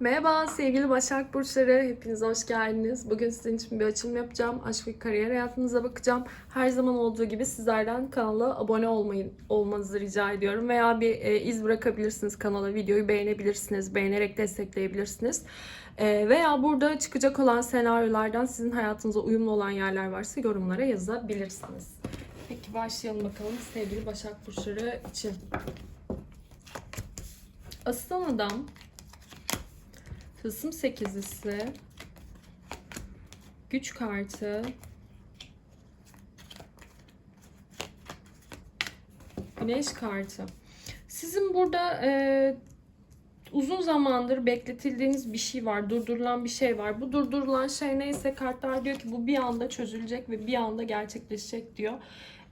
Merhaba sevgili Başak Burçları, hepiniz hoş geldiniz. Bugün sizin için bir açılım yapacağım. Aşk ve kariyer hayatınıza bakacağım. Her zaman olduğu gibi sizlerden kanala abone olmayı, olmanızı rica ediyorum. Veya bir e, iz bırakabilirsiniz kanala, videoyu beğenebilirsiniz, beğenerek destekleyebilirsiniz. E, veya burada çıkacak olan senaryolardan sizin hayatınıza uyumlu olan yerler varsa yorumlara yazabilirsiniz. Peki başlayalım bakalım sevgili Başak Burçları için. Aslan Adam Tılsım sekizlisi, güç kartı, güneş kartı. Sizin burada e, uzun zamandır bekletildiğiniz bir şey var, durdurulan bir şey var. Bu durdurulan şey neyse kartlar diyor ki bu bir anda çözülecek ve bir anda gerçekleşecek diyor.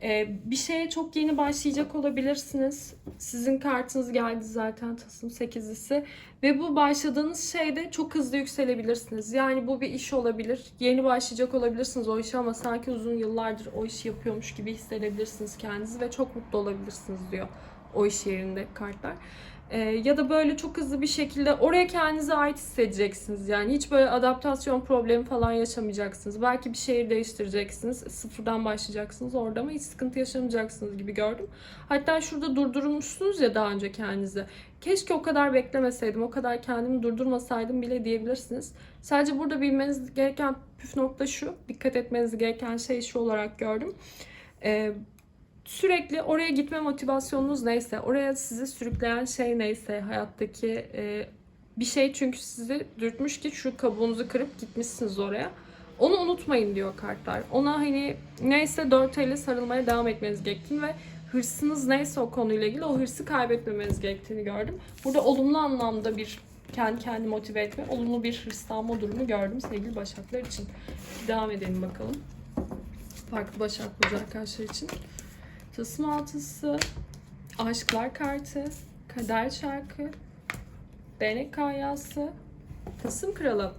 Ee, bir şeye çok yeni başlayacak olabilirsiniz. Sizin kartınız geldi zaten Tasım 8'lisi. Ve bu başladığınız şeyde çok hızlı yükselebilirsiniz. Yani bu bir iş olabilir. Yeni başlayacak olabilirsiniz o işe ama sanki uzun yıllardır o işi yapıyormuş gibi hissedebilirsiniz kendinizi ve çok mutlu olabilirsiniz diyor o iş yerinde kartlar. Ee, ya da böyle çok hızlı bir şekilde oraya kendinize ait hissedeceksiniz. Yani hiç böyle adaptasyon problemi falan yaşamayacaksınız. Belki bir şehir değiştireceksiniz. Sıfırdan başlayacaksınız orada ama hiç sıkıntı yaşamayacaksınız gibi gördüm. Hatta şurada durdurmuşsunuz ya daha önce kendinizi. Keşke o kadar beklemeseydim, o kadar kendimi durdurmasaydım bile diyebilirsiniz. Sadece burada bilmeniz gereken püf nokta şu. Dikkat etmeniz gereken şey şu olarak gördüm. Ee, sürekli oraya gitme motivasyonunuz neyse, oraya sizi sürükleyen şey neyse, hayattaki e, bir şey çünkü sizi dürtmüş ki şu kabuğunuzu kırıp gitmişsiniz oraya. Onu unutmayın diyor kartlar. Ona hani neyse dört elle sarılmaya devam etmeniz gerektiğini ve hırsınız neyse o konuyla ilgili o hırsı kaybetmemeniz gerektiğini gördüm. Burada olumlu anlamda bir kendi kendi motive etme, olumlu bir hırslanma durumu gördüm sevgili Başaklar için. Devam edelim bakalım. Farklı Başak Burcu arkadaşlar için. Tılsım altısı, aşklar kartı, kader şarkı, değnek kayası, tılsım kralı.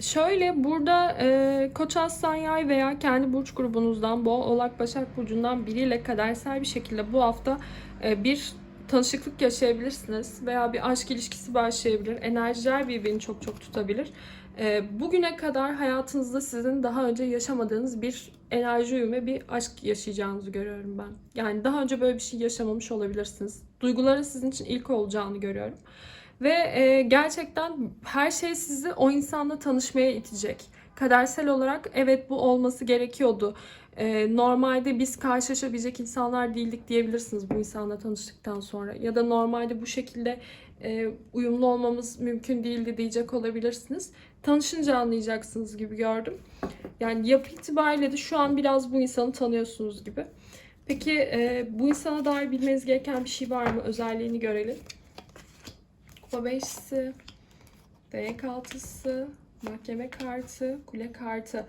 Şöyle burada e, Koç Aslan Yay veya kendi burç grubunuzdan Boğa Oğlak Başak Burcu'ndan biriyle kadersel bir şekilde bu hafta e, bir tanışıklık yaşayabilirsiniz veya bir aşk ilişkisi başlayabilir. Enerjiler birbirini çok çok tutabilir. E, bugüne kadar hayatınızda sizin daha önce yaşamadığınız bir enerji uyumu, bir aşk yaşayacağınızı görüyorum ben. Yani daha önce böyle bir şey yaşamamış olabilirsiniz. Duyguların sizin için ilk olacağını görüyorum. Ve e, gerçekten her şey sizi o insanla tanışmaya itecek. Kadersel olarak evet bu olması gerekiyordu. E, normalde biz karşılaşabilecek insanlar değildik diyebilirsiniz bu insanla tanıştıktan sonra. Ya da normalde bu şekilde e, uyumlu olmamız mümkün değildi diyecek olabilirsiniz. Tanışınca anlayacaksınız gibi gördüm. Yani yapı itibariyle de şu an biraz bu insanı tanıyorsunuz gibi. Peki e, bu insana dair bilmeniz gereken bir şey var mı? Özelliğini görelim. Kupa beşlisi, değnek altısı, mahkeme kartı, kule kartı.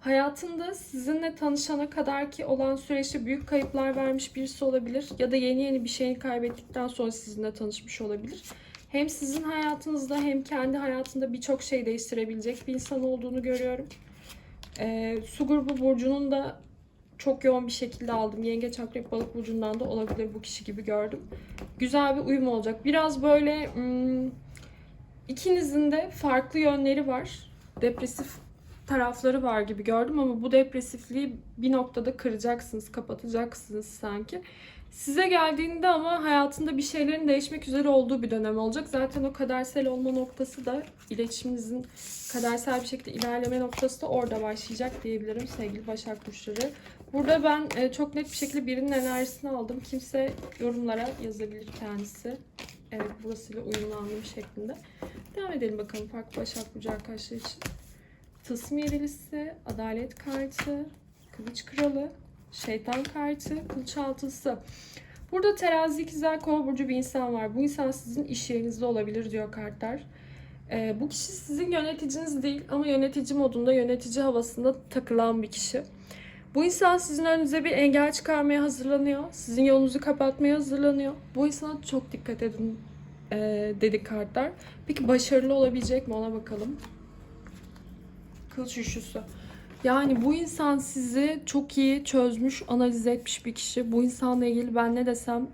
Hayatında sizinle tanışana kadar ki olan süreçte büyük kayıplar vermiş birisi olabilir ya da yeni yeni bir şeyini kaybettikten sonra sizinle tanışmış olabilir. Hem sizin hayatınızda hem kendi hayatında birçok şey değiştirebilecek bir insan olduğunu görüyorum. Ee, su grubu burcunun da çok yoğun bir şekilde aldım. Yengeç, akrep, balık burcundan da olabilir bu kişi gibi gördüm. Güzel bir uyum olacak. Biraz böyle hmm, ikinizin de farklı yönleri var. Depresif tarafları var gibi gördüm ama bu depresifliği bir noktada kıracaksınız, kapatacaksınız sanki. Size geldiğinde ama hayatında bir şeylerin değişmek üzere olduğu bir dönem olacak. Zaten o kadersel olma noktası da iletişiminizin kadersel bir şekilde ilerleme noktası da orada başlayacak diyebilirim sevgili Başak Burçları. Burada ben e, çok net bir şekilde birinin enerjisini aldım. Kimse yorumlara yazabilir kendisi. Evet burasıyla uyumlandım şeklinde. Devam edelim bakalım farklı Başak Burcu arkadaşlar için. Tılsım yedilisi, adalet kartı, kılıç kralı, şeytan kartı, kılıç altısı. Burada terazi ikizler kova burcu bir insan var. Bu insan sizin iş yerinizde olabilir diyor kartlar. Ee, bu kişi sizin yöneticiniz değil ama yönetici modunda, yönetici havasında takılan bir kişi. Bu insan sizin önünüze bir engel çıkarmaya hazırlanıyor. Sizin yolunuzu kapatmaya hazırlanıyor. Bu insana çok dikkat edin e, dedi kartlar. Peki başarılı olabilecek mi ona bakalım. Kılıç üçlüsü. Yani bu insan sizi çok iyi çözmüş, analiz etmiş bir kişi. Bu insanla ilgili ben ne desem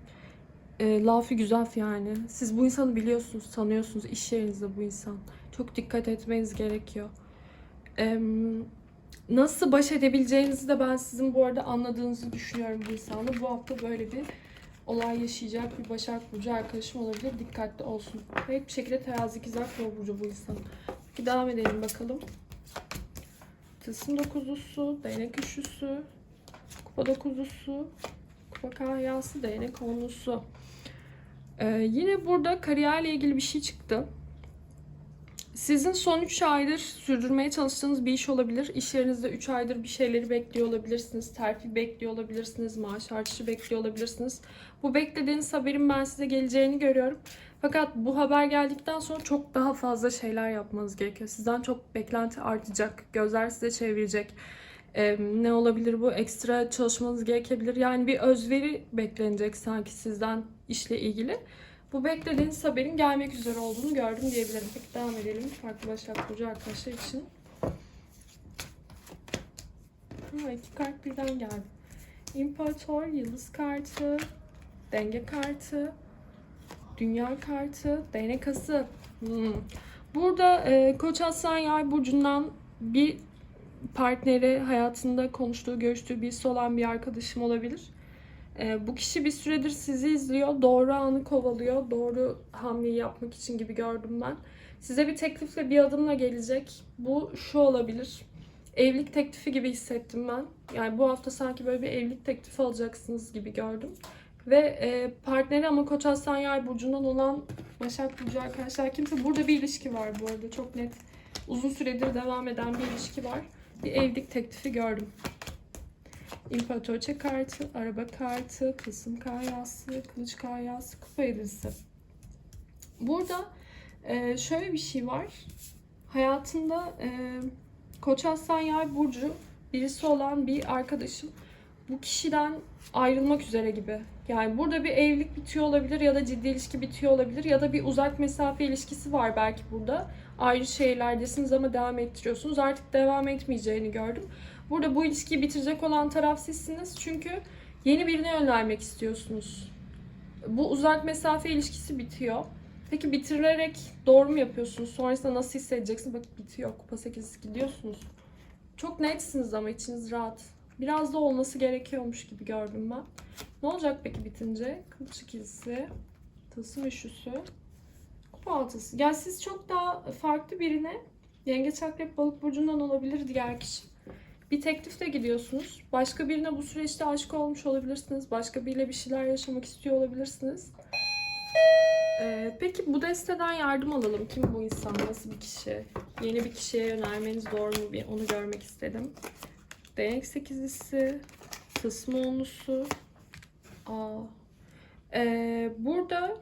e, lafı güzel yani. Siz bu insanı biliyorsunuz, tanıyorsunuz. iş yerinizde bu insan. Çok dikkat etmeniz gerekiyor. Em, nasıl baş edebileceğinizi de ben sizin bu arada anladığınızı düşünüyorum bu insanla. Bu hafta böyle bir olay yaşayacak bir Başak Burcu arkadaşım olabilir. Dikkatli olsun. Ve bir şekilde terazi ikizler kova burcu bu insan. Peki devam edelim bakalım. Tılsım dokuzlusu, değnek üçlüsü, kupa dokuzlusu, kupa kahyası, değnek onlusu. Ee, yine burada kariyerle ilgili bir şey çıktı. Sizin son 3 aydır sürdürmeye çalıştığınız bir iş olabilir. İş yerinizde 3 aydır bir şeyleri bekliyor olabilirsiniz. Terfi bekliyor olabilirsiniz. Maaş artışı bekliyor olabilirsiniz. Bu beklediğiniz haberin ben size geleceğini görüyorum. Fakat bu haber geldikten sonra çok daha fazla şeyler yapmanız gerekiyor. Sizden çok beklenti artacak. Gözler size çevirecek. Ee, ne olabilir bu? Ekstra çalışmanız gerekebilir. Yani bir özveri beklenecek sanki sizden işle ilgili. Bu beklediğiniz haberin gelmek üzere olduğunu gördüm diyebilirim. Peki devam edelim. Farklı Başak Burcu arkadaşlar için. Ha, iki kart birden geldi. İmparator, Yıldız kartı, Denge kartı, Dünya kartı, Değnek ası. Hmm. Burada e, Koç Aslan Yay burcundan bir partneri hayatında konuştuğu, görüştüğü birisi olan bir arkadaşım olabilir. E, bu kişi bir süredir sizi izliyor, doğru anı kovalıyor, doğru hamleyi yapmak için gibi gördüm ben. Size bir teklifle, bir adımla gelecek. Bu şu olabilir. Evlilik teklifi gibi hissettim ben. Yani bu hafta sanki böyle bir evlilik teklifi alacaksınız gibi gördüm. Ve e, partneri ama Koç Aslan Yay burcundan olan Başak Burcu arkadaşlar kimse burada bir ilişki var bu arada çok net. Uzun süredir devam eden bir ilişki var. Bir evlilik teklifi gördüm. İmparatoriçe kartı, araba kartı, kısım karyası, kılıç karyası, kupa yedisi. Burada e, şöyle bir şey var. Hayatında e, Koç Aslan Yay burcu birisi olan bir arkadaşım bu kişiden ayrılmak üzere gibi. Yani burada bir evlilik bitiyor olabilir ya da ciddi ilişki bitiyor olabilir ya da bir uzak mesafe ilişkisi var belki burada. Ayrı şehirlerdesiniz ama devam ettiriyorsunuz. Artık devam etmeyeceğini gördüm. Burada bu ilişkiyi bitirecek olan taraf sizsiniz. Çünkü yeni birine yönelmek istiyorsunuz. Bu uzak mesafe ilişkisi bitiyor. Peki bitirilerek doğru mu yapıyorsunuz? Sonrasında nasıl hissedeceksiniz? Bak bitiyor. Kupa 8 gidiyorsunuz. Çok netsiniz ama içiniz rahat. Biraz da olması gerekiyormuş gibi gördüm ben. Ne olacak peki bitince? Kılıç ikilisi, tılsım üçlüsü, kupa altısı. Yani siz çok daha farklı birine yengeç akrep balık burcundan olabilir diğer kişi. Bir teklifle gidiyorsunuz. Başka birine bu süreçte aşık olmuş olabilirsiniz. Başka biriyle bir şeyler yaşamak istiyor olabilirsiniz. Ee, peki bu desteden yardım alalım. Kim bu insan? Nasıl bir kişi? Yeni bir kişiye yönelmeniz doğru mu? Bir onu görmek istedim. Değnek sekizlisi, tısma onlusu. Aa. Ee, burada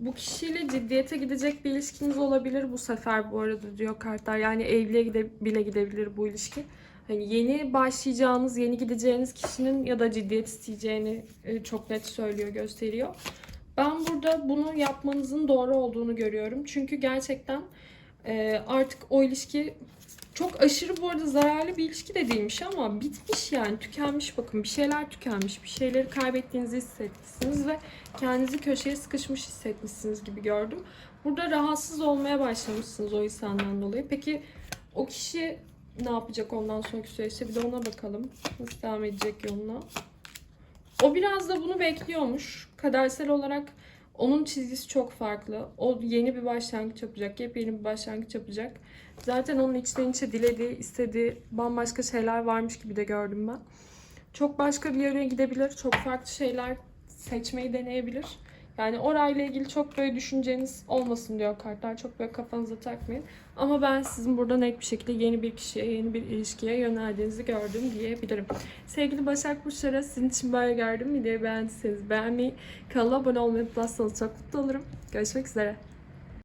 bu kişiyle ciddiyete gidecek bir ilişkiniz olabilir bu sefer bu arada diyor kartlar. Yani evliliğe gide, bile gidebilir bu ilişki. Hani yeni başlayacağınız, yeni gideceğiniz kişinin ya da ciddiyet isteyeceğini e, çok net söylüyor, gösteriyor. Ben burada bunu yapmanızın doğru olduğunu görüyorum. Çünkü gerçekten e, artık o ilişki çok aşırı bu arada zararlı bir ilişki de değilmiş ama bitmiş yani tükenmiş bakın bir şeyler tükenmiş bir şeyleri kaybettiğinizi hissetmişsiniz ve kendinizi köşeye sıkışmış hissetmişsiniz gibi gördüm. Burada rahatsız olmaya başlamışsınız o insandan dolayı. Peki o kişi ne yapacak ondan sonraki süreçte bir de ona bakalım. Nasıl devam edecek yoluna. O biraz da bunu bekliyormuş. Kadersel olarak onun çizgisi çok farklı. O yeni bir başlangıç yapacak. Yepyeni bir başlangıç yapacak. Zaten onun içten içe dilediği, istediği bambaşka şeyler varmış gibi de gördüm ben. Çok başka bir yere gidebilir. Çok farklı şeyler seçmeyi deneyebilir. Yani orayla ilgili çok böyle düşünceniz olmasın diyor kartlar. Çok böyle kafanıza takmayın. Ama ben sizin burada net bir şekilde yeni bir kişiye, yeni bir ilişkiye yöneldiğinizi gördüm diyebilirim. Sevgili Başak Burçları sizin için böyle gördüm. Videoyu beğendiyseniz beğenmeyi, kanala abone olmayı unutmazsanız çok mutlu olurum. Görüşmek üzere.